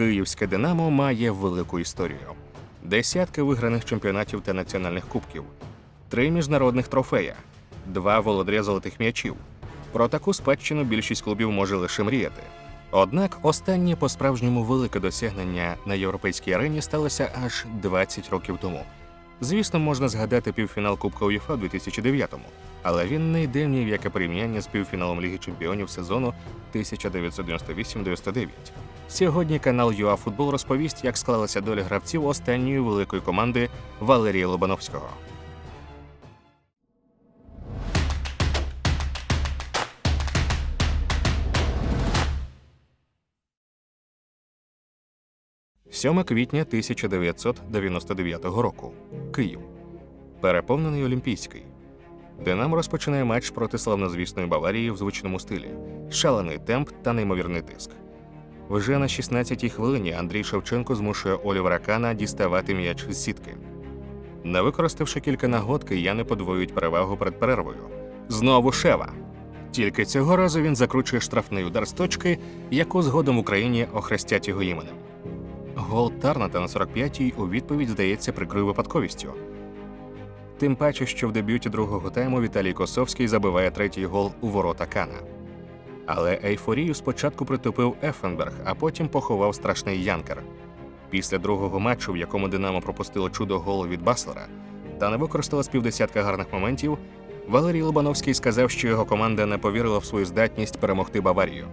Київське Динамо має велику історію: десятки виграних чемпіонатів та національних кубків, три міжнародних трофея, два володаря золотих м'ячів. Про таку спадщину більшість клубів може лише мріяти. Однак останнє по-справжньому велике досягнення на європейській арені сталося аж 20 років тому. Звісно, можна згадати півфінал Кубка УЄФА у 2009-му, але він не йде ні в яке порівняння з півфіналом Ліги Чемпіонів сезону 1998-99. Сьогодні канал ЮАФутбол розповість, як склалася доля гравців останньої великої команди Валерія Лобановського. Сьоме квітня 1999 року. Київ. Переповнений Олімпійський. Динамо розпочинає матч проти славнозвісної Баварії в звичному стилі. Шалений темп та неймовірний тиск. Вже на 16-й хвилині Андрій Шевченко змушує Олівера Кана діставати м'яч з сітки. Не використавши кілька нагод, кияни подвоюють перевагу перед перервою. Знову Шева. Тільки цього разу він закручує штрафний удар з точки, яку згодом в Україні охрестять його іменем. Гол Тарната на 45-й у відповідь здається прикрою випадковістю. Тим паче, що в дебюті другого тайму Віталій Косовський забиває третій гол у ворота Кана. Але ейфорію спочатку притупив Ефенберг, а потім поховав страшний Янкер. Після другого матчу, в якому Динамо пропустило чудо голу від Баслера та не використала з півдесятка гарних моментів, Валерій Лобановський сказав, що його команда не повірила в свою здатність перемогти Баварію.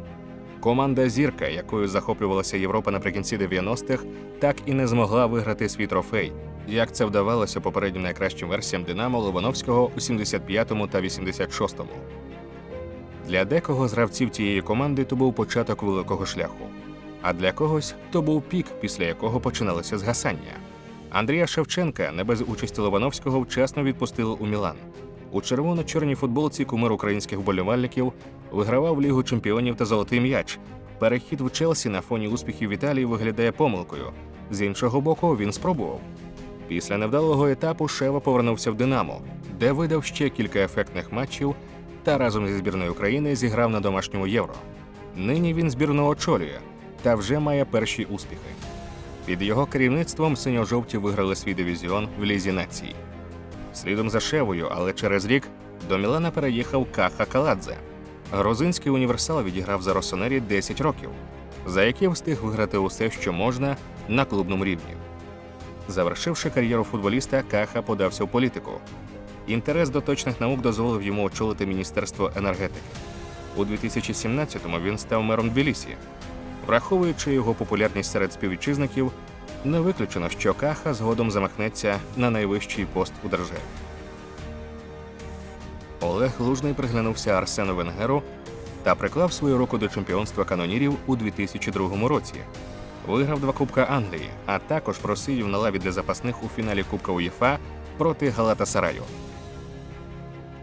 Команда Зірка, якою захоплювалася Європа наприкінці 90-х, так і не змогла виграти свій трофей, як це вдавалося попереднім найкращим версіям Динамо Лобановського у 75-му та 86-му. Для декого з гравців тієї команди то був початок великого шляху, а для когось то був пік, після якого починалося згасання. Андрія Шевченка, не без участі Лобановського, вчасно відпустили у Мілан. У червоно-чорній футболці кумир українських вболівальників вигравав Лігу чемпіонів та золотий м'яч. Перехід в Челсі на фоні успіхів Італії виглядає помилкою. З іншого боку, він спробував. Після невдалого етапу Шева повернувся в Динамо, де видав ще кілька ефектних матчів та разом зі збірною України зіграв на домашньому євро. Нині він збірну очолює та вже має перші успіхи. Під його керівництвом синьо-жовті виграли свій дивізіон в Лізі націй. Слідом за Шевою, але через рік до Мілана переїхав Каха Каладзе. Грузинський універсал відіграв за Росонері 10 років, за які встиг виграти усе, що можна на клубному рівні. Завершивши кар'єру футболіста, Каха подався в політику. Інтерес до точних наук дозволив йому очолити Міністерство енергетики. У 2017-му він став мером Тбілісі. Враховуючи його популярність серед співвітчизників, не виключено, що Каха згодом замахнеться на найвищий пост у державі. Олег Лужний приглянувся Арсену Венгеру та приклав свою руку до чемпіонства канонірів у 2002 році. Виграв два Кубка Англії, а також просидів на лаві для запасних у фіналі Кубка УЄФА проти Галатасараю.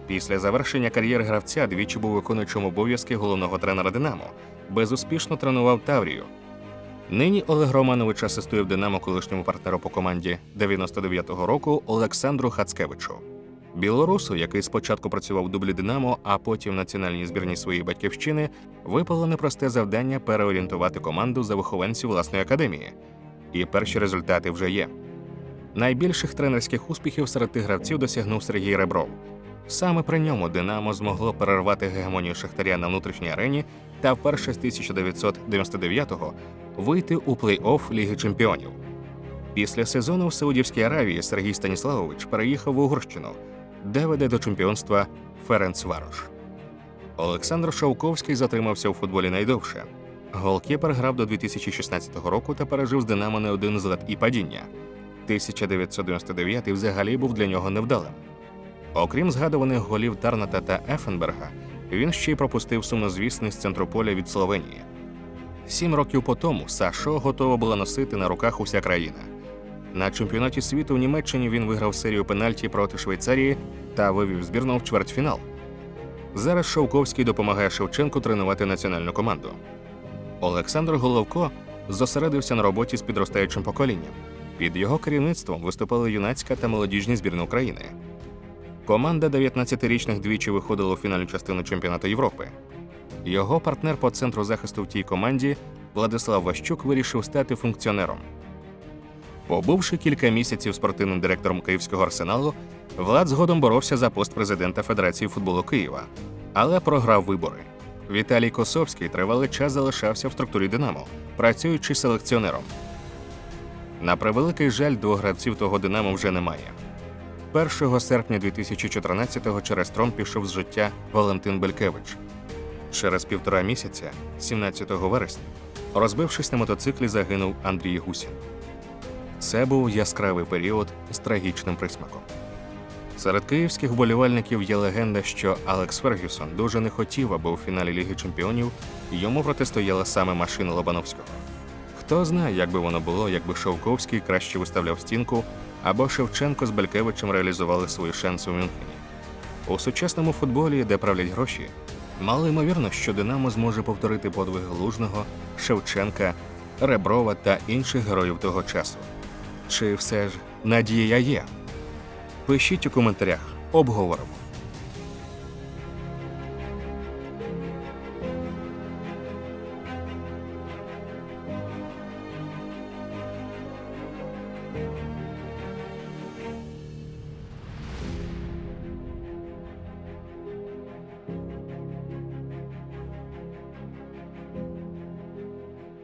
Після завершення кар'єри гравця двічі був виконуючим обов'язки головного тренера Динамо, безуспішно тренував Таврію. Нині Олег Романович асистує в Динамо колишньому партнеру по команді 99-го року Олександру Хацкевичу. Білорусу, який спочатку працював в дублі Динамо, а потім в національній збірній своєї батьківщини, випало непросте завдання переорієнтувати команду за вихованців власної академії. І перші результати вже є. Найбільших тренерських успіхів серед тих гравців досягнув Сергій Ребров. Саме при ньому Динамо змогло перервати гегемонію Шахтаря на внутрішній арені та вперше з 1999-го вийти у плей-офф Ліги Чемпіонів. Після сезону в Саудівській Аравії Сергій Станіславович переїхав в Угорщину, де веде до чемпіонства Ференц Варош. Олександр Шовковський затримався у футболі найдовше. Голкіпер грав до 2016 року та пережив з Динамо не один злет і падіння. 1999 взагалі був для нього невдалим. Окрім згадуваних голів Тарната та Ефенберга, він ще й пропустив сумнозвісний з центру поля від Словенії. Сім років по тому Сашо готова була носити на руках уся країна. На чемпіонаті світу в Німеччині він виграв серію пенальті проти Швейцарії та вивів збірну в чвертьфінал. Зараз Шовковський допомагає Шевченку тренувати національну команду. Олександр Головко зосередився на роботі з підростаючим поколінням. Під його керівництвом виступали юнацька та молодіжні збірні України. Команда 19-річних двічі виходила у фінальну частину чемпіонату Європи. Його партнер по центру захисту в тій команді Владислав Ващук вирішив стати функціонером. Побувши кілька місяців спортивним директором Київського арсеналу, Влад згодом боровся за пост президента Федерації футболу Києва, але програв вибори. Віталій Косовський тривалий час залишався в структурі Динамо, працюючи селекціонером. На превеликий жаль, двох гравців того Динамо вже немає. 1 серпня 2014-го через трон пішов з життя Валентин Белькевич. Через півтора місяця, 17 вересня, розбившись на мотоциклі, загинув Андрій Гусін. Це був яскравий період з трагічним присмаком. Серед київських вболівальників є легенда, що Алекс Фергюсон дуже не хотів, аби у фіналі Ліги Чемпіонів йому протистояла саме машина Лобановського. Хто знає, як би воно було, якби Шовковський краще виставляв стінку, або Шевченко з Белькевичем реалізували свої шанси у Мюнхені. У сучасному футболі, де правлять гроші, мало ймовірно, що Динамо зможе повторити подвиг Лужного, Шевченка, Реброва та інших героїв того часу. Чи все ж надія є? Пишіть у коментарях, обговоримо.